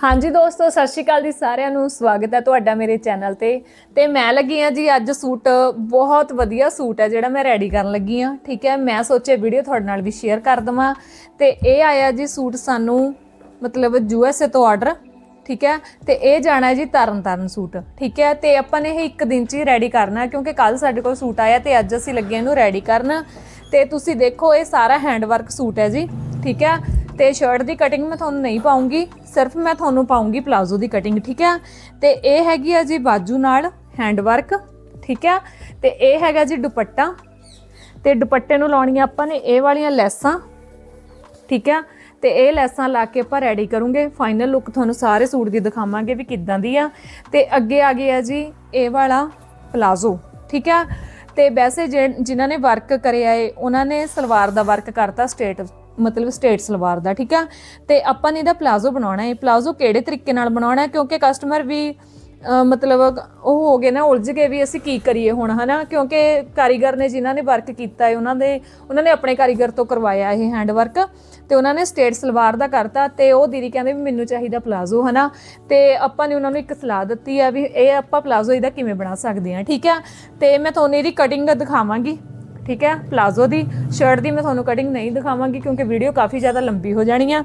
ਹਾਂਜੀ ਦੋਸਤੋ, ਸਤਿ ਸ਼੍ਰੀ ਅਕਾਲ ਜੀ ਸਾਰਿਆਂ ਨੂੰ। ਸਵਾਗਤ ਹੈ ਤੁਹਾਡਾ ਮੇਰੇ ਚੈਨਲ ਤੇ। ਤੇ ਮੈਂ ਲੱਗੀ ਆ ਜੀ, ਅੱਜ ਸੂਟ ਬਹੁਤ ਵਧੀਆ ਸੂਟ ਹੈ ਜਿਹੜਾ ਮੈਂ ਰੈਡੀ ਕਰਨ ਲੱਗੀ ਆ ਠੀਕ ਹੈ, ਮੈਂ ਸੋਚਿਆ ਵੀਡੀਓ ਤੁਹਾਡੇ ਨਾਲ ਵੀ ਸ਼ੇਅਰ ਕਰ ਦਵਾਂ। ਤੇ ਇਹ ਆਇਆ ਜੀ ਸੂਟ ਸਾਨੂੰ, ਮਤਲਬ ਯੂ ਐੱਸ ਏ ਤੋਂ ਆਰਡਰ ਠੀਕ ਹੈ? ਤੇ ਇਹ ਜਾਣਾ ਜੀ ਤਰਨ ਤਾਰਨ ਸੂਟ, ਠੀਕ ਹੈ? ਤੇ ਆਪਾਂ ਨੇ ਇਹ ਇੱਕ ਦਿਨ ਚ ਹੀ ਰੈਡੀ ਕਰਨਾ ਕਿਉਂਕਿ ਕੱਲ ਸਾਡੇ ਕੋਲ ਸੂਟ ਆਇਆ ਤੇ ਅੱਜ ਅਸੀਂ ਲੱਗੇ ਇਹਨੂੰ ਰੈਡੀ ਕਰਨ। ਤੇ ਤੁਸੀਂ ਦੇਖੋ, ਇਹ ਸਾਰਾ ਹੈਂਡ ਵਰਕ ਸੂਟ ਹੈ ਜੀ, ਠੀਕ ਹੈ? ਤੇ ਸ਼ਰਟ ਦੀ ਕਟਿੰਗ ਮੈਂ ਤੁਹਾਨੂੰ ਨਹੀਂ ਪਾਉਂਗੀ, ਸਿਰਫ ਮੈਂ ਤੁਹਾਨੂੰ ਪਾਉਂਗੀ ਪਲਾਜ਼ੋ ਦੀ ਕਟਿੰਗ ਠੀਕ ਹੈ? ਤੇ ਇਹ ਹੈਗੀ ਆ ਜੀ ਬਾਜੂ ਨਾਲ ਹੈਂਡ ਵਰਕ ਠੀਕ ਹੈ? ਤੇ ਇਹ ਹੈਗਾ ਜੀ ਦੁਪੱਟਾ। ਤੇ ਦੁਪੱਟੇ ਨੂੰ ਲਾਉਣੀਆਂ ਆਪਾਂ ਨੇ ਇਹ ਵਾਲੀਆਂ ਲੈਸਾਂ, ਠੀਕ ਹੈ? ਤੇ ਇਹ ਲੈਸਾਂ ਲਾ ਕੇ ਆਪਾਂ ਰੈਡੀ ਕਰੂੰਗੇ। ਫਾਈਨਲ ਲੁੱਕ ਤੁਹਾਨੂੰ ਸਾਰੇ ਸੂਟ ਦੀ ਦਿਖਾਵਾਂਗੇ ਵੀ ਕਿੱਦਾਂ ਦੀ ਆ। ਤੇ ਅੱਗੇ ਆ ਗਿਆ ਜੀ ਇਹ ਵਾਲਾ ਪਲਾਜ਼ੋ ਠੀਕ ਆ ਤੇ ਵੈਸੇ ਜਿ- ਜਿਨ੍ਹਾਂ ਨੇ ਵਰਕ ਕਰਿਆ ਏ, ਉਹਨਾਂ ਨੇ ਸਲਵਾਰ ਦਾ ਵਰਕ ਕਰਤਾ ਸਟੇਟ ਮਤਲਬ ਸਟੇਟ ਸਲਵਾਰ ਦਾ, ਠੀਕ ਆ? ਤੇ ਆਪਾਂ ਨੇ ਇਹਦਾ ਪਲਾਜ਼ੋ ਬਣਾਉਣਾ ਹੈ। ਪਲਾਜ਼ੋ ਕਿਹੜੇ ਤਰੀਕੇ ਨਾਲ ਬਣਾਉਣਾ ਹੈ? ਕਿਉਂਕਿ ਕਸਟਮਰ ਵੀ ਮਤਲਬ ਉਹ ਹੋ ਗਏ ਨਾ, ਉਲਝ ਗਏ ਵੀ ਅਸੀਂ ਕੀ ਕਰੀਏ ਹੁਣ, ਹਨਾ? ਕਿਉਂਕਿ ਕਾਰੀਗਰ ਨੇ ਜਿਨ੍ਹਾਂ ਨੇ ਵਰਕ ਕੀਤਾ ਹੈ, ਉਹਨਾਂ ਦੇ, ਉਹਨਾਂ ਨੇ ਆਪਣੇ ਕਾਰੀਗਰ ਤੋਂ ਕਰਵਾਇਆ ਇਹ ਹੈਂਡ ਵਰਕ ਤੇ ਉਹਨਾਂ ਨੇ ਸਟੇਟ ਸਲਵਾਰ ਦਾ ਕਰਤਾ ਤੇ ਉਹ ਦੀਦੀ ਕਹਿੰਦੇ ਵੀ ਮੈਨੂੰ ਚਾਹੀਦਾ ਪਲਾਜ਼ੋ, ਹਨਾ? ਤੇ ਆਪਾਂ ਨੇ ਉਹਨਾਂ ਨੂੰ ਇੱਕ ਸਲਾਹ ਦਿੱਤੀ ਆ ਵੀ ਇਹ ਆਪਾਂ ਪਲਾਜ਼ੋ ਇਹਦਾ ਕਿਵੇਂ ਬਣਾ ਸਕਦੇ ਹਾਂ, ਠੀਕ ਹੈ ਤੇ ਮੈਂ ਤੁਹਾਨੂੰ ਇਹਦੀ ਕਟਿੰਗ ਦਿਖਾਵਾਂਗੀ। ਠੀਕ ਹੈ? ਪਲਾਜ਼ੋ ਦੀ ਸ਼ਰਟ ਦੀ ਮੈਂ ਤੁਹਾਨੂੰ ਕਟਿੰਗ ਨਹੀਂ ਦਿਖਾਵਾਂਗੀ ਕਿਉਂਕਿ ਵੀਡੀਓ ਕਾਫੀ ਜ਼ਿਆਦਾ ਲੰਬੀ ਹੋ ਜਾਣੀ ਆ।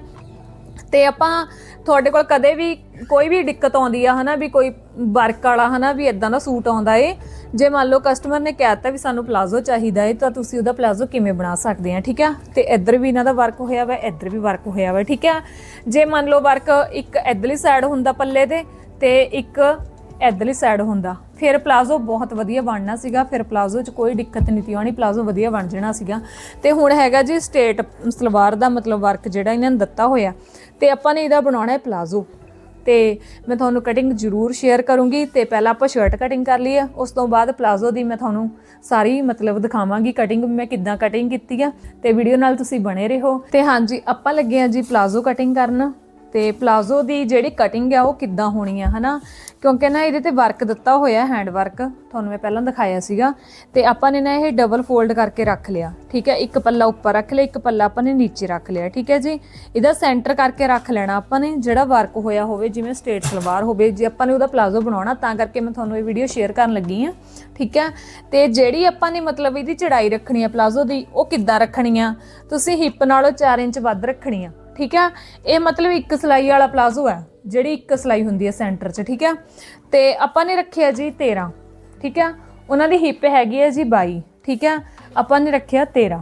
ਤੇ ਆਪਾਂ ਤੁਹਾਡੇ ਕੋਲ ਕਦੇ ਵੀ ਕੋਈ ਵੀ ਦਿੱਕਤ ਆਉਂਦੀ ਆ, ਹਨਾ, ਵੀ ਕੋਈ ਵਰਕ ਵਾਲਾ, ਹਨਾ, ਵੀ ਇਦਾਂ ਦਾ ਸੂਟ ਆਉਂਦਾ ਏ, ਜੇ ਮੰਨ ਲਓ ਕਸਟਮਰ ਨੇ ਕਹਿਤਾ ਵੀ ਸਾਨੂੰ ਪਲਾਜ਼ੋ ਚਾਹੀਦਾ ਏ, ਤਾਂ ਤੁਸੀਂ ਉਹਦਾ ਪਲਾਜ਼ੋ ਕਿਵੇਂ ਬਣਾ ਸਕਦੇ ਆ, ਠੀਕ ਆ? ਤੇ ਇੱਧਰ ਵੀ ਇਹਨਾਂ ਦਾ ਵਰਕ ਹੋਇਆ ਵਾ, ਇੱਧਰ ਵੀ ਵਰਕ ਹੋਇਆ ਵਾ, ਠੀਕ ਆ? ਜੇ ਮੰਨ ਲਓ ਵਰਕ ਇੱਕ ਇੱਧਰਲੀ ਸਾਈਡ ਹੁੰਦਾ ਪੱਲੇ ਤੇ ਤੇ ਇੱਕ ਇੱਧਰਲੀ ਸਾਈਡ ਹੁੰਦਾ। ਫਿਰ ਪਲਾਜ਼ੋ ਬਹੁਤ ਵਧੀਆ ਬਣਨਾ ਸੀਗਾ। ਫਿਰ ਪਲਾਜ਼ੋ 'ਚ ਕੋਈ ਦਿੱਕਤ ਨਹੀਂ ਤੀ ਆਉਣੀ ਪਲਾਜ਼ੋ ਵਧੀਆ ਬਣ ਜਾਣਾ ਸੀਗਾ। ਤੇ ਹੁਣ ਹੈਗਾ ਜੀ ਸਟੇਟ ਸਲਵਾਰ ਦਾ ਮਤਲਬ ਵਰਕ ਜਿਹੜਾ ਇਹਨਾਂ ਨੇ ਦਿੱਤਾ ਹੋਇਆ। ਤੇ ਆਪਾਂ ਨੇ ਇਹਦਾ ਬਣਾਉਣਾ ਹੈ ਪਲਾਜ਼ੋ। ਤੇ ਮੈਂ ਤੁਹਾਨੂੰ ਕਟਿੰਗ ਜ਼ਰੂਰ ਸ਼ੇਅਰ ਕਰੂੰਗੀ। ਤੇ ਪਹਿਲਾਂ ਆਪਾਂ ਸ਼ਰਟ ਕਟਿੰਗ ਕਰ ਲਈ ਆ ਉਸ ਤੋਂ ਬਾਅਦ ਪਲਾਜ਼ੋ ਦੀ ਮੈਂ ਤੁਹਾਨੂੰ ਸਾਰੀ ਮਤਲਬ ਦਿਖਾਵਾਂਗੀ ਕਟਿੰਗ ਮੈਂ ਕਿੱਦਾਂ ਕਟਿੰਗ ਕੀਤੀ ਆ। ਤੇ ਵੀਡੀਓ ਨਾਲ ਤੁਸੀਂ ਬਣੇ ਰਹੋ। ਤੇ ਹਾਂਜੀ, ਆਪਾਂ ਲੱਗੇ ਆ ਜੀ ਪਲਾਜ਼ੋ ਕਟਿੰਗ ਕਰਨ। ਤੇ ਪਲਾਜ਼ੋ ਦੀ ਜਿਹੜੀ ਕਟਿੰਗ ਆ ਉਹ ਕਿੱਦਾਂ ਹੋਣੀ ਆ, ਹਨਾ? ਕਿਉਂਕਿ ਨਾ ਇਹਦੇ ਤੇ ਵਰਕ ਦਿੱਤਾ ਹੋਇਆ ਹੈਂਡ ਵਰਕ ਤੁਹਾਨੂੰ ਮੈਂ ਪਹਿਲਾਂ ਦਿਖਾਇਆ ਸੀਗਾ। ਤੇ ਆਪਾਂ ਨੇ ਨਾ ਇਹ ਡਬਲ ਫੋਲਡ ਕਰਕੇ ਰੱਖ ਲਿਆ, ਠੀਕ ਹੈ? ਇੱਕ ਪੱਲਾ ਉੱਪਰ ਰੱਖ ਲਿਆ, ਇੱਕ ਪੱਲਾ ਆਪਾਂ ਨੇ ਨੀਚੇ ਰੱਖ ਲਿਆ, ਠੀਕ ਹੈ ਜੀ? ਇਹਦਾ ਸੈਂਟਰ ਕਰਕੇ ਰੱਖ ਲੈਣਾ ਆਪਾਂ ਨੇ, ਜਿਹੜਾ ਵਰਕ ਹੋਇਆ ਹੋਵੇ, ਜਿਵੇਂ ਸਟੇਟ ਸਲਵਾਰ ਹੋਵੇ, ਜੇ ਆਪਾਂ ਨੇ ਉਹਦਾ ਪਲਾਜ਼ੋ ਬਣਾਉਣਾ, ਤਾਂ ਕਰਕੇ ਮੈਂ ਤੁਹਾਨੂੰ ਇਹ ਵੀਡੀਓ ਸ਼ੇਅਰ ਕਰਨ ਲੱਗੀ ਆ ਠੀਕ ਹੈ? ਤੇ ਜਿਹੜੀ ਆਪਾਂ ਨੇ ਮਤਲਬ ਇਹਦੀ ਚੜਾਈ ਰੱਖਣੀ ਆ ਪਲਾਜ਼ੋ ਦੀ, ਉਹ ਕਿੱਦਾਂ ਰੱਖਣੀ ਆ? ਤੁਸੀਂ ਹਿੱਪ ਨਾਲੋਂ 4 ਇੰਚ ਵੱਧ ਰੱਖਣੀ ਆ। ਠੀਕ ਹੈ? ਇਹ ਮਤਲਬ ਇੱਕ ਸਲਾਈ ਵਾਲਾ ਪਲਾਜ਼ੋ ਹੈ ਜਿਹੜੀ ਇੱਕ ਸਲਾਈ ਹੁੰਦੀ ਹੈ ਸੈਂਟਰ 'ਚ ਠੀਕ ਹੈ? ਤੇ ਆਪਾਂ ਨੇ ਰੱਖਿਆ ਜੀ 13 ਠੀਕ ਹੈ? ਉਹਨਾਂ ਦੀ ਹਿੱਪ ਹੈਗੀ ਹੈ ਜੀ 22 ਠੀਕ ਹੈ? ਆਪਾਂ ਨੇ ਰੱਖਿਆ 13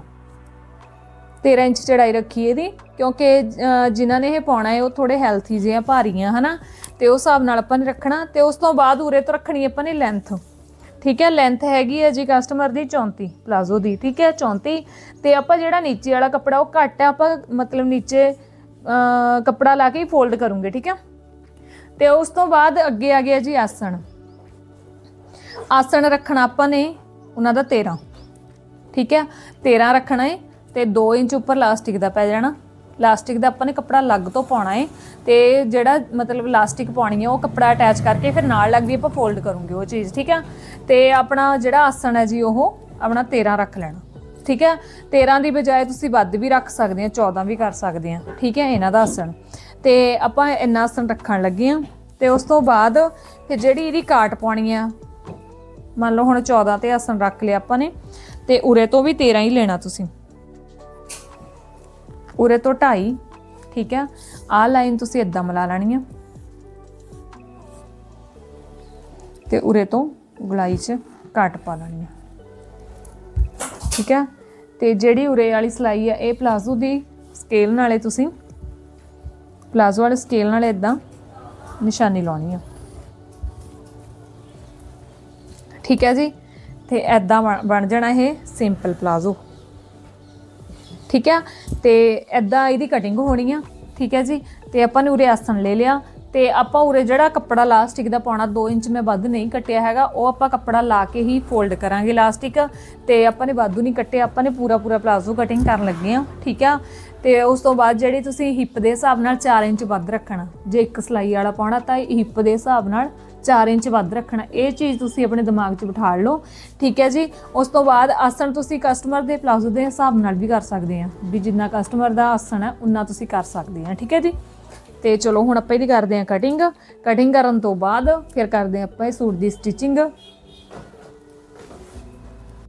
13 ਇੰਚ ਚੜਾਈ ਰੱਖੀ ਇਹਦੀ ਕਿਉਂਕਿ ਅਹ, ਜਿਨ੍ਹਾਂ ਨੇ ਇਹ ਪਾਉਣਾ ਹੈ ਉਹ ਥੋੜੇ ਹੈਲਥੀ ਜਿਹੇ ਆ ਭਾਰੀਆਂ ਹਨਾ? ਤੇ ਉਸ ਹਿਸਾਬ ਨਾਲ ਆਪਾਂ ਨੇ ਰੱਖਣਾ ਤੇ ਉਸ ਤੋਂ ਬਾਅਦ ਉਰੇ ਤੋਂ ਰੱਖਣੀ ਆਪਾਂ ਨੇ ਲੈਂਥ ਠੀਕ ਹੈ ਲੈਂਥ ਹੈਗੀ ਹੈ ਜੀ ਕਸਟਮਰ ਦੀ 34 ਪਲਾਜ਼ੋ ਦੀ, ਠੀਕ ਹੈ 34 ਤੇ ਆਪਾਂ ਜਿਹੜਾ ਨੀਚੇ ਵਾਲਾ ਕੱਪੜਾ, ਉਹ ਘੱਟ ਹੈ, ਆਪਾਂ ਮਤਲਬ ਨੀਚੇ ਕੱਪੜਾ ਲਾ ਕੇ ਫੋਲਡ ਕਰੂੰਗੇ, ਠੀਕ ਹੈ। ਤੇ ਉਸ ਤੋਂ ਬਾਅਦ ਅੱਗੇ ਆ ਗਿਆ ਜੀ ਆਸਣ। ਆਸਣ ਰੱਖਣਾ ਆਪਾਂ ਨੇ ਉਹਨਾਂ ਦਾ 13 ਠੀਕ ਹੈ। 13 ਰੱਖਣਾ ਹੈ ਤੇ 2 ਇੰਚ ਉੱਪਰ ਲਾਸਟਿਕ ਦਾ ਪੈ ਜਾਣਾ। ਲਾਸਟਿਕ ਦਾ ਆਪਾਂ ਨੇ ਕੱਪੜਾ ਲੱਗ ਤੋਂ ਪਾਉਣਾ ਹੈ ਤੇ ਜਿਹੜਾ ਮਤਲਬ ਲਾਸਟਿਕ ਪਾਉਣੀ ਹੈ ਉਹ ਕੱਪੜਾ ਅਟੈਚ ਕਰਕੇ ਫਿਰ ਨਾਲ ਲੱਗਦੀ ਆਪਾਂ ਫੋਲਡ ਕਰੂੰਗੇ ਉਹ ਚੀਜ਼, ਠੀਕ ਹੈ ਤੇ ਆਪਣਾ ਜਿਹੜਾ ਆਸਣ ਹੈ ਜੀ ਉਹ ਆਪਣਾ 13 ਰੱਖ ਲੈਣਾ, ਠੀਕ ਹੈ 13 ਦੀ ਬਜਾਏ ਤੁਸੀਂ ਵੱਧ ਵੀ ਰੱਖ ਸਕਦੇ ਆ 14 ਵੀ ਕਰ ਸਕਦੇ ਆ, ਠੀਕ ਹੈ ਇਹਨਾਂ ਦਾ ਆਸਣ। ਤੇ ਆਪਾਂ ਇੰਨਾ ਆਸਣ ਰੱਖਣ ਲੱਗੇ ਆ ਤੇ ਉਸ ਤੋਂ ਬਾਅਦ ਫਿਰ ਜਿਹੜੀ ਇਹਦੀ ਕਾਟ ਪਾਉਣੀ ਆ, ਮੰਨ ਲਓ ਹੁਣ 14 ਤੇ ਆਸਣ ਰੱਖ ਲਿਆ ਆਪਾਂ ਨੇ, ਤੇ ਉਰੇ ਤੋਂ ਵੀ 13 ਹੀ ਲੈਣਾ ਤੁਸੀਂ। ਉਰੇ ਤੋਂ 2.5 ਠੀਕ ਹੈ? ਆ ਲਾਈਨ ਤੁਸੀਂ ਇਦਾਂ ਮਿਲਾ ਲੈਣੀ ਆ। ਤੇ ਉਰੇ ਤੋਂ ਗੁਲਾਈ 'ਚ ਕੱਟ ਪਾ ਲੈਣੀ ਆ। ਠੀਕ ਹੈ? ਤੇ ਜਿਹੜੀ ਉਰੇ ਵਾਲੀ ਸਲਾਈ ਆ, ਇਹ ਪਲਾਜ਼ੋ ਦੀ ਸਕੇਲ ਨਾਲੇ ਤੁਸੀਂ ਪਲਾਜ਼ੋ ਵਾਲੇ ਸਕੇਲ ਨਾਲ ਇਦਾਂ ਨਿਸ਼ਾਨੀ ਲਾਉਣੀ ਆ। ਠੀਕ ਹੈ ਜੀ? ਤੇ ਐਦਾਂ ਬਣ ਜਾਣਾ ਇਹ ਸਿੰਪਲ ਪਲਾਜ਼ੋ। ਠੀਕ ਹੈ? ਤੇ ਐਦਾਂ ਇਹਦੀ ਕਟਿੰਗ ਹੋਣੀ ਆ, ਠੀਕ ਹੈ ਜੀ? ਤੇ ਆਪਾਂ ਨੇ ਉਰੇ ਆਸਣ ਲੈ ਲਿਆ ਤੇ ਆਪਾਂ ਉਰੇ ਜਿਹੜਾ ਕੱਪੜਾ ਲਾਸਟਿਕ ਦਾ ਪਾਉਣਾ 2 ਇੰਚ ਮੈਂ ਵੱਧ ਨਹੀਂ ਕੱਟਿਆ ਹੈਗਾ, ਉਹ ਆਪਾਂ ਕੱਪੜਾ ਲਾ ਕੇ ਹੀ ਫੋਲਡ ਕਰਾਂਗੇ ਲਾਸਟਿਕ। ਤੇ ਆਪਾਂ ਨੇ ਵਾਧੂ ਨਹੀਂ ਕੱਟਿਆ, ਆਪਾਂ ਨੇ ਪੂਰਾ ਪੂਰਾ ਪਲਾਜ਼ੋ ਕਟਿੰਗ ਕਰਨ ਲੱਗੇ ਆ ਠੀਕ ਆ? ਤੇ ਉਸ ਤੋਂ ਬਾਅਦ ਜਿਹੜੀ ਤੁਸੀਂ ਹਿੱਪ ਦੇ ਹਿਸਾਬ ਨਾਲ 4 ਇੰਚ ਵੱਧ ਰੱਖਣਾ, ਜੇ ਇੱਕ ਸਲਾਈ ਵਾਲਾ ਪਾਉਣਾ ਤਾਂ ਹਿੱਪ ਦੇ ਹਿਸਾਬ ਨਾਲ 4 ਇੰਚ ਵੱਧ ਰੱਖਣਾ। ਇਹ ਚੀਜ਼ ਤੁਸੀਂ ਆਪਣੇ ਦਿਮਾਗ 'ਚ ਬਿਠਾ ਲਓ। ਠੀਕ ਹੈ ਜੀ? ਉਸ ਤੋਂ ਬਾਅਦ ਆਸਣ ਤੁਸੀਂ ਕਸਟਮਰ ਦੇ ਪਲਾਜ਼ੋ ਦੇ ਹਿਸਾਬ ਨਾਲ ਵੀ ਕਰ ਸਕਦੇ ਆ। ਵੀ ਜਿੰਨਾ ਕਸਟਮਰ ਦਾ ਆਸਣ ਹੈ ਉਨਾ ਤੁਸੀਂ ਕਰ ਸਕਦੇ ਆ। ਠੀਕ ਹੈ ਜੀ? ਤੇ ਚਲੋ ਹੁਣ ਆਪਾਂ ਇਹਦੀ ਕਰਦੇ ਹਾਂ ਕਟਿੰਗ ਕਟਿੰਗ ਕਰਨ ਤੋਂ ਬਾਅਦ ਫਿਰ ਕਰਦੇ ਹਾਂ ਆਪਾਂ ਇਹ ਸੂਟ ਦੀ ਸਟਿਚਿੰਗ